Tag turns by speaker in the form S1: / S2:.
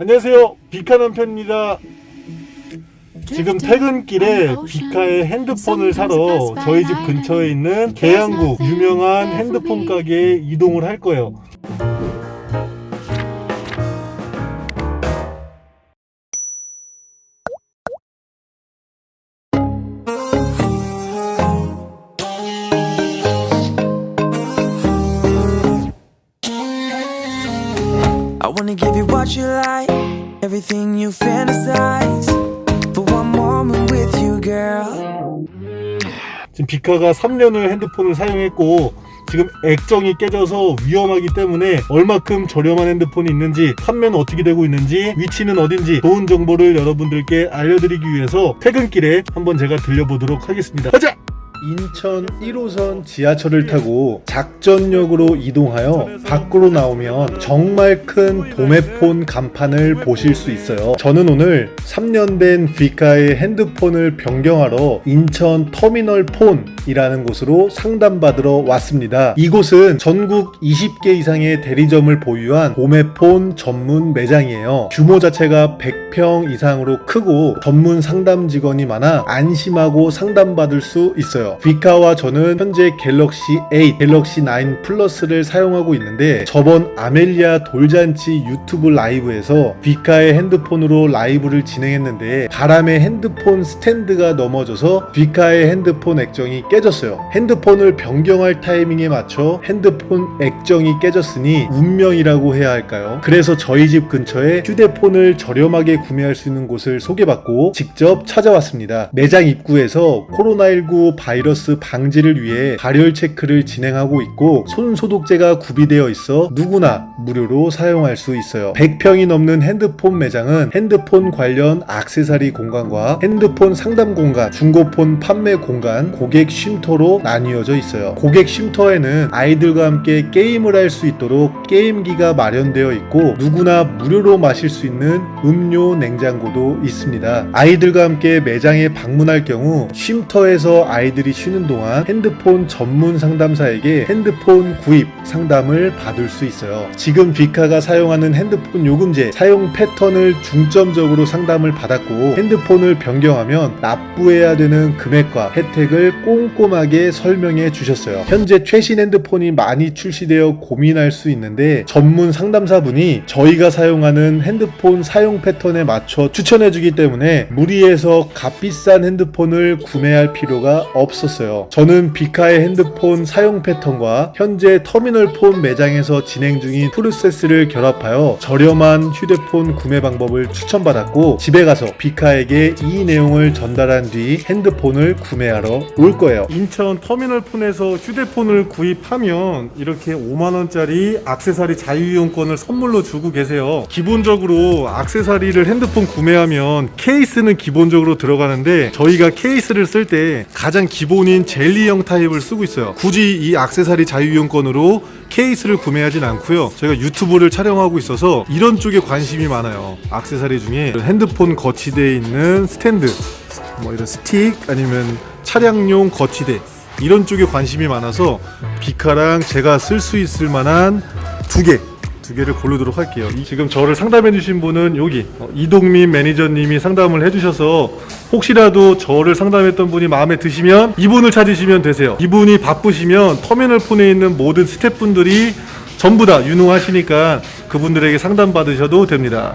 S1: 안녕하세요. 비카 남편입니다. 지금 퇴근길에 비카의 핸드폰을 사러 저희 집 근처에 있는 계양국 유명한 핸드폰 가게에 이동을 할 거예요.
S2: What you like, everything you fantasize. For one moment with you, girl.
S1: 지금 비카가 3년을 핸드폰을 사용했고 지금 액정이 깨져서 위험하기 때문에 얼마큼 저렴한 핸드폰이 있는지 판매는 어떻게 되고 있는지 위치는 어딘지 좋은 정보를 여러분들께 알려드리기 위해서 퇴근길에 한번 제가 들려보도록 하겠습니다. 가자! 인천 1호선 지하철을 타고 작전역으로 이동하여 밖으로 나오면 정말 큰 도매폰 간판을 보실 수 있어요. 저는 오늘 3년 된 비카의 핸드폰을 변경하러 인천 터미널 폰 이라는 곳으로 상담받으러 왔습니다. 이곳은 전국 20개 이상의 대리점을 보유한 도매폰 전문 매장이에요. 규모 자체가 100평 이상으로 크고 전문 상담 직원이 많아 안심하고 상담받을 수 있어요. 비카와 저는 현재 갤럭시 8, 갤럭시 9 플러스를 사용하고 있는데 저번 아멜리아 돌잔치 유튜브 라이브에서 비카의 핸드폰으로 라이브를 진행했는데 바람에 핸드폰 스탠드가 넘어져서 비카의 핸드폰 액정이 깨졌어요. 핸드폰을 변경할 타이밍에 맞춰 핸드폰 액정이 깨졌으니 운명이라고 해야 할까요? 그래서 저희 집 근처에 휴대폰을 저렴하게 구매할 수 있는 곳을 소개받고 직접 찾아왔습니다. 매장 입구에서 코로나19 바이러스 방지를 위해 발열 체크를 진행하고 있고 손 소독제가 구비되어 있어 누구나 무료로 사용할 수 있어요. 100평이 넘는 핸드폰 매장은 핸드폰 관련 액세서리 공간과 핸드폰 상담 공간, 중고폰 판매 공간, 고객 쉼터로 나뉘어져 있어요. 고객 쉼터에는 아이들과 함께 게임을 할 수 있도록 게임기가 마련되어 있고 누구나 무료로 마실 수 있는 음료 냉장고도 있습니다. 아이들과 함께 매장에 방문할 경우 쉼터에서 아이들이 쉬는 동안 핸드폰 전문 상담사에게 핸드폰 구입 상담을 받을 수 있어요. 지금 비카가 사용하는 핸드폰 요금제 사용 패턴을 중점적으로 상담을 받았고 핸드폰을 변경하면 납부해야 되는 금액과 혜택을 꼼 꼼하게 설명해 주셨어요. 현재 최신 핸드폰이 많이 출시되어 고민할 수 있는데 전문 상담사분이 저희가 사용하는 핸드폰 사용 패턴에 맞춰 추천해 주기 때문에 무리해서 값비싼 핸드폰을 구매할 필요가 없었어요. 저는 비카의 핸드폰 사용 패턴과 현재 터미널 폰 매장에서 진행 중인 프로세스를 결합하여 저렴한 휴대폰 구매 방법을 추천받았고 집에 가서 비카에게 이 내용을 전달한 뒤 핸드폰을 구매하러 올 거예요. 인천 터미널 폰에서 휴대폰을 구입하면 이렇게 5만 원짜리 액세서리 자유이용권을 선물로 주고 계세요. 기본적으로 액세서리를 핸드폰 구매하면 케이스는 기본적으로 들어가는데 저희가 케이스를 쓸 때 가장 기본인 젤리형 타입을 쓰고 있어요. 굳이 이 액세서리 자유이용권으로 케이스를 구매하진 않고요. 저희가 유튜브를 촬영하고 있어서 이런 쪽에 관심이 많아요. 액세서리 중에 핸드폰 거치대에 있는 스탠드, 뭐 이런 스틱 아니면 차량용 거치대 이런 쪽에 관심이 많아서 비카랑 제가 쓸 수 있을 만한 두 개. 두 개를 고르도록 할게요. 이- 지금 저를 상담해 주신 분은 여기 어, 이동민 매니저님이 상담을 해 주셔서 혹시라도 저를 상담했던 분이 마음에 드시면 이분을 찾으시면 되세요. 이분이 바쁘시면 터미널 폰에 있는 모든 스태프분들이 전부 다 유능하시니까 그분들에게 상담 받으셔도 됩니다.